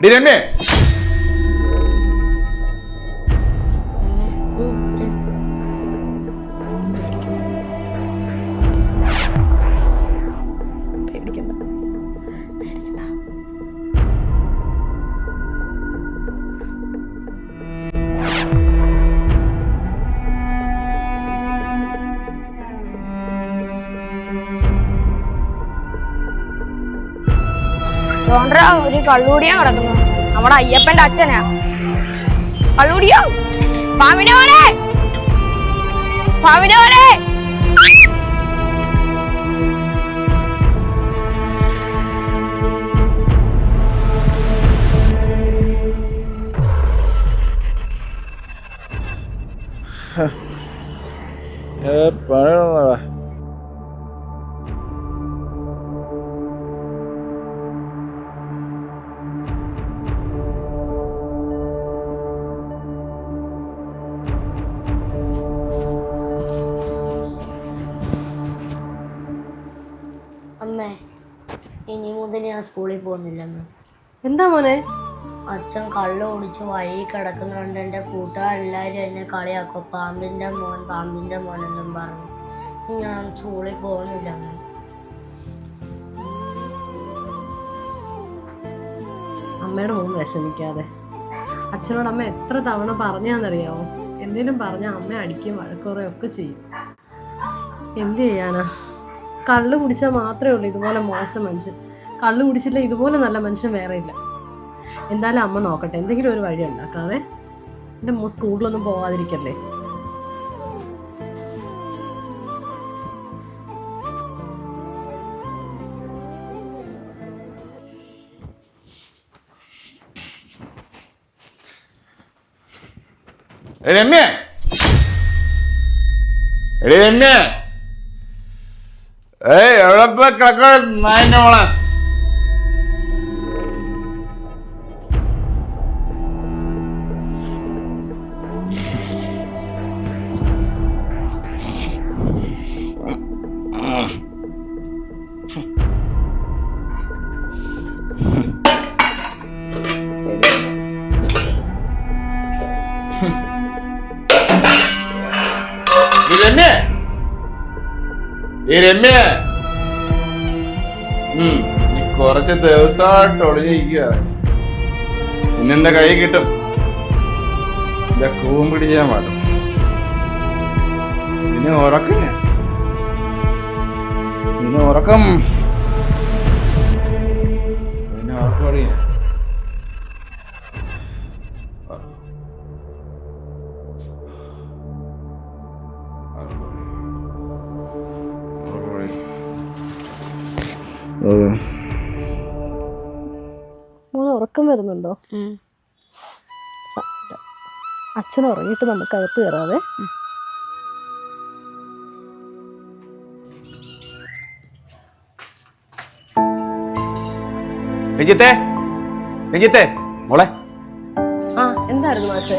എടി രമ്യേ ഡോണ്ടറ ഒരു കള്ളൂടിയാ കിടക്കുന്നു നമ്മുടെ അയ്യപ്പന്റെ അച്ഛനാ. കള്ളൂടിയോ പാമിനോനെ മോനെ അമ്മേ ഇനി മുതൽ ഞാൻ സ്കൂളിൽ പോകുന്നില്ലെന്ന്. എന്താ മോനെ? അച്ഛൻ കള്ള് ഓടിച്ച് വഴി കിടക്കുന്നുണ്ട് എന്റെ കൂട്ടുകാരെല്ലാവരും എന്നെ കളിയാക്കും. പാമ്പിന്റെ മോൻ പാമ്പിന്റെ മോൻ എന്നും പറഞ്ഞു. ഞാൻ സ്കൂളിൽ പോകുന്നില്ല അമ്മ അമ്മയുടെ മോൻ വിഷമിക്കാതെ. അച്ഛനോട് അമ്മ എത്ര തവണ പറഞ്ഞാന്നറിയാവോ? എന്തേലും പറഞ്ഞാൽ അമ്മ അടിക്കും വഴക്കുറയും ഒക്കെ ചെയ്യും. എന്ത് ചെയ്യാനാ? കള്ള് കുടിച്ചാൽ മാത്രമേ ഉള്ളൂ ഇതുപോലെ മോശം മനുഷ്യൻ. കള്ള് കുടിച്ചില്ല ഇതുപോലെ നല്ല മനുഷ്യൻ വേറെ ഇല്ല. എന്തായാലും അമ്മ നോക്കട്ടെ എന്തെങ്കിലും ഒരു വഴി ഉണ്ടാക്കാതെ എന്റെ മോ സ്കൂളിലൊന്നും പോവാതിരിക്കല്ലേ? രമ്യ. രമ്യേ. ഏയ് എവിടെ പോയി കിടക്കണ നായന്റെ മോളെ ഈ രമ്യേ ഈ രമ്യ കുറച്ച് ദിവസമായിട്ട് ഒളിഞ്ഞിരിക്കുക ഇന്നെന്റെ കൈ കിട്ടും. എന്റെ കൂവും പിടിക്കാൻ പാടും. നിന്നെ ഉറക്കം ഇനി ഉറക്കം. പിന്നെ ഉറക്കം മോനെ ഉറക്കം വരുന്നുണ്ടോ? അച്ഛൻ ഉറങ്ങിയിട്ട് നമുക്ക് അകത്ത് കയറാതെ രഞ്ജിത്തെ രഞ്ജിത്തെ മോളെ. ആ എന്തായിരുന്നു മാഷേ?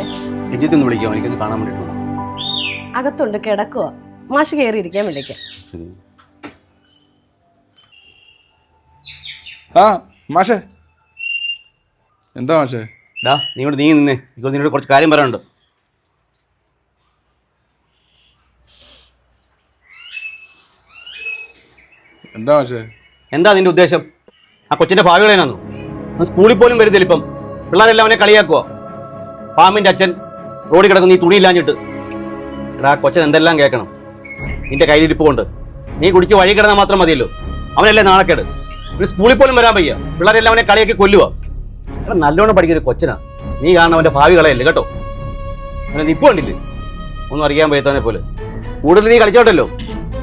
രഞ്ജിത്ത് ഒന്ന് വിളിക്കാം എനിക്കൊന്ന് കാണാൻ വേണ്ടിട്ട്. അകത്തുണ്ട് കിടക്കുക മാഷ് കയറിയിരിക്കാൻ വിളിക്കാം ആ മാഷേ. എന്താ മാഷേ? ഡാ നീ ഇവിടെ നീ നിന്നെ. ഇപ്പോൾ നിന്നോട് കുറച്ച് കാര്യം പറയാനുണ്ട്. എന്താ മാഷേ? എന്താ നിന്റെ ഉദ്ദേശം? ആ കൊച്ചിന്റെ ഭാവികളേനാന്നു സ്കൂളിൽ പോലും വരുന്നില്ല ഇപ്പം. പിള്ളേരെല്ലാം അവനെ കളിയാക്കുക പാമ്പിന്റെ അച്ഛൻ റോഡിൽ കിടക്കുന്ന നീ തുണിയില്ലാഞ്ഞിട്ട് എടാ ആ കൊച്ചൻ എന്തെല്ലാം കേൾക്കണം? നിന്റെ കയ്യിലിരിപ്പ് കൊണ്ട്. നീ കുടിച്ച് വഴി കിടന്നാൽ മാത്രം മതിയല്ലോ. അവനല്ലേ നാണക്കേട്? പിന്നെ സ്കൂളിൽ പോലും വരാൻ വയ്യ. പിള്ളേരെല്ലാം അവനെ കളിയാക്കി കൊല്ലുക എടാ നല്ലോണം പഠിക്കുന്ന ഒരു കൊച്ചനാ. നീ കാണണം അവന്റെ ഭാവി കളയല്ലേ കേട്ടോ? അവനെ നിപ്പ് കണ്ടില്ലേ? ഒന്നും അറിയാൻ വയ്യാത്തവനെ പോലെ. കൂടുതൽ നീ കളിച്ചോട്ടല്ലോ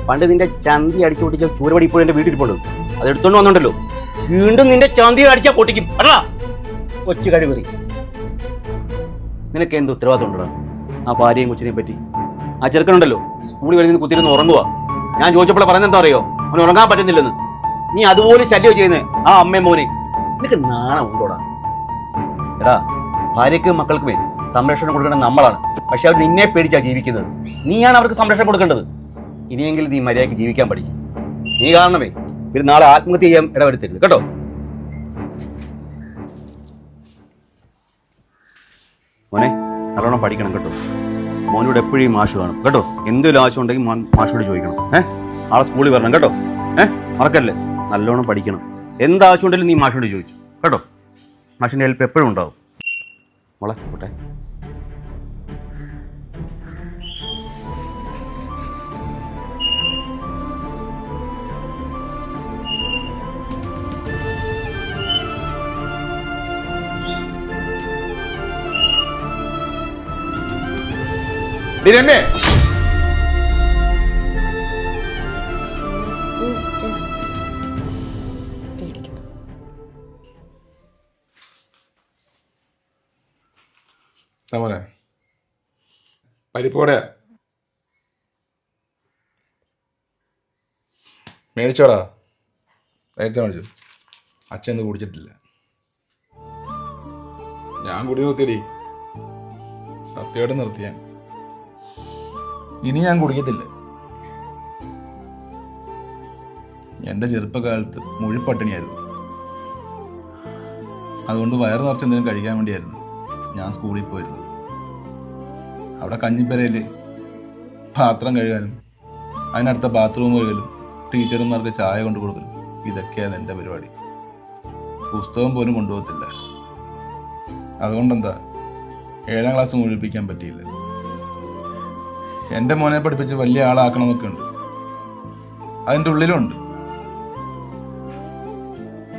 പണ്ട് നിന്റെ ചന്തി അടിച്ചു പൊട്ടിച്ച ചൂരപടി ഇപ്പോഴും എന്റെ വീട്ടിൽ പോണ്ട് അത് എടുത്തോണ്ട് വന്നോണ്ടല്ലോ. വീണ്ടും നിന്റെ ചന്തി അടിച്ചാ പൊട്ടിക്കും. അടാ! കൊച്ചു കഴിവറി. നിനക്ക് എന്ത് ഉത്തരവാദിത്വം ഉണ്ടടാ? ആ ഭാര്യയും കൊച്ചിനെയും പറ്റി. ആ ചെറുക്കനുണ്ടല്ലോ. സ്കൂളിൽ വരുന്ന കുത്തിരുന്ന് ഉറങ്ങുക ഞാൻ ചോദിച്ചപ്പോൾ പറഞ്ഞെന്താ അറിയോ? അവൻ ഉറങ്ങാൻ പറ്റുന്നില്ലെന്ന്. നീ അതുപോലെ ശല്യം ചെയ്യുന്നേ. ആ അമ്മയും മോനെ. നിനക്ക് നാണം ഉണ്ടോടാ? എടാ മക്കൾക്ക് മക്കൾക്കുമേ സംരക്ഷണം കൊടുക്കേണ്ടത് നമ്മളാണ്. പക്ഷെ അവർ നിന്നെ പേടിച്ചാ ജീവിക്കുന്നത്. നീയാണ് അവർക്ക് സംരക്ഷണം കൊടുക്കേണ്ടത്. ഇനിയെങ്കിലും നീ മര്യാദയ്ക്ക് ജീവിക്കാൻ പഠിക്കും. നീ കാരണമേ ഇവർ നാളെ ആത്മഹത്യ ചെയ്യാൻ ഇടവരുത്തരുത്. കേട്ടോ? മോനെ നല്ലോണം പഠിക്കണം കേട്ടോ. മോനോട് എപ്പോഴും മാഷ് കാണും. കേട്ടോ? എന്തെങ്കിലും ആവശ്യം ഉണ്ടെങ്കിൽ മാഷോട് ചോദിക്കണം. ഏഹ് ആളെ സ്കൂളിൽ വരണം കേട്ടോ. ഏഹ് മറക്കല്ലേ? നല്ലോണം പഠിക്കണം. എന്താവശ്യമുണ്ടെങ്കിലും നീ മാഷോട് ചോദിച്ചു. കേട്ടോ? മാഷിന്റെ ഹെൽപ്പ് എപ്പോഴും ഉണ്ടാവും. മോളെ കൂട്ടെ ഡി തമോനെ. പരിപ്പോടെ. മേടിച്ചോടാ. നേരത്തെ മേടിച്ചു. അച്ഛൻ ഇന്ന് കുടിച്ചിട്ടില്ല. ഞാൻ കുടി നിർത്തിയടി. സത്യമായിട്ട് നിർത്തിയാൻ ഇനി ഞാൻ കുടിക്കത്തില്ല. എന്റെ ചെറുപ്പകാലത്ത് മുഴിപ്പട്ടിണിയായിരുന്നു. അതുകൊണ്ട് വയറ് നിറച്ച് എന്തെങ്കിലും കഴിക്കാൻ വേണ്ടിയായിരുന്നു. ഞാൻ സ്കൂളിൽ പോയിരുന്നത് അവിടെ കഞ്ഞിപ്പരയിൽ പാത്രം കഴുകാനും അതിനടുത്ത ബാത്റൂം കഴുകലും ടീച്ചർമാർക്ക് ചായ കൊണ്ടു കൊടുക്കലും ഇതൊക്കെയാണ് എന്റെ പരിപാടി. പുസ്തകം പോലും കൊണ്ടുപോകത്തില്ല. അതുകൊണ്ടെന്താ ഏഴാം ക്ലാസ് മുഴുവിപ്പിക്കാൻ പറ്റിയില്ല. എന്റെ മോനെ പഠിപ്പിച്ച് വലിയ ആളാക്കണമെന്നൊക്കെ ഉണ്ട്. അതിന്റെ ഉള്ളിലുണ്ട്.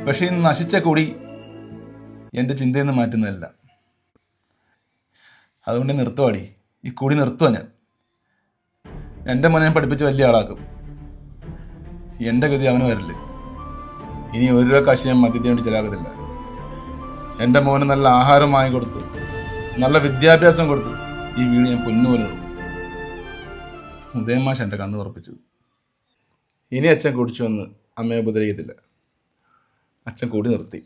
പക്ഷെ ഈ നശിച്ച കൂടി എന്റെ ചിന്തയിൽ നിന്ന് മാറ്റുന്നതല്ല. അതുകൊണ്ട് നിർത്തുവാടി. ഈ കൂടി നിർത്തുവാ ഞാൻ. എന്റെ മോനെ പഠിപ്പിച്ച് വലിയ ആളാക്കും. എന്റെ ഗതി അവന് വരില്ല ഇനി ഒരു രൂപ കാശ് ഞാൻ മദ്യത്തിന് വേണ്ടി ചിലാകത്തില്ല എന്റെ മോന് നല്ല ആഹാരം കൊടുത്തു നല്ല വിദ്യാഭ്യാസം കൊടുത്തു. ഈ വീട് ഞാൻ പൊന്നുപോലെ ഉദയമാശ എന്റെ കണ്ണ് തുറപ്പിച്ചത് ഇനി അച്ഛൻ കുടിച്ചു വന്ന് അമ്മയെ ഉപദ്രവിക്കത്തില്ല. അച്ഛൻ കൂടി നിർത്തി.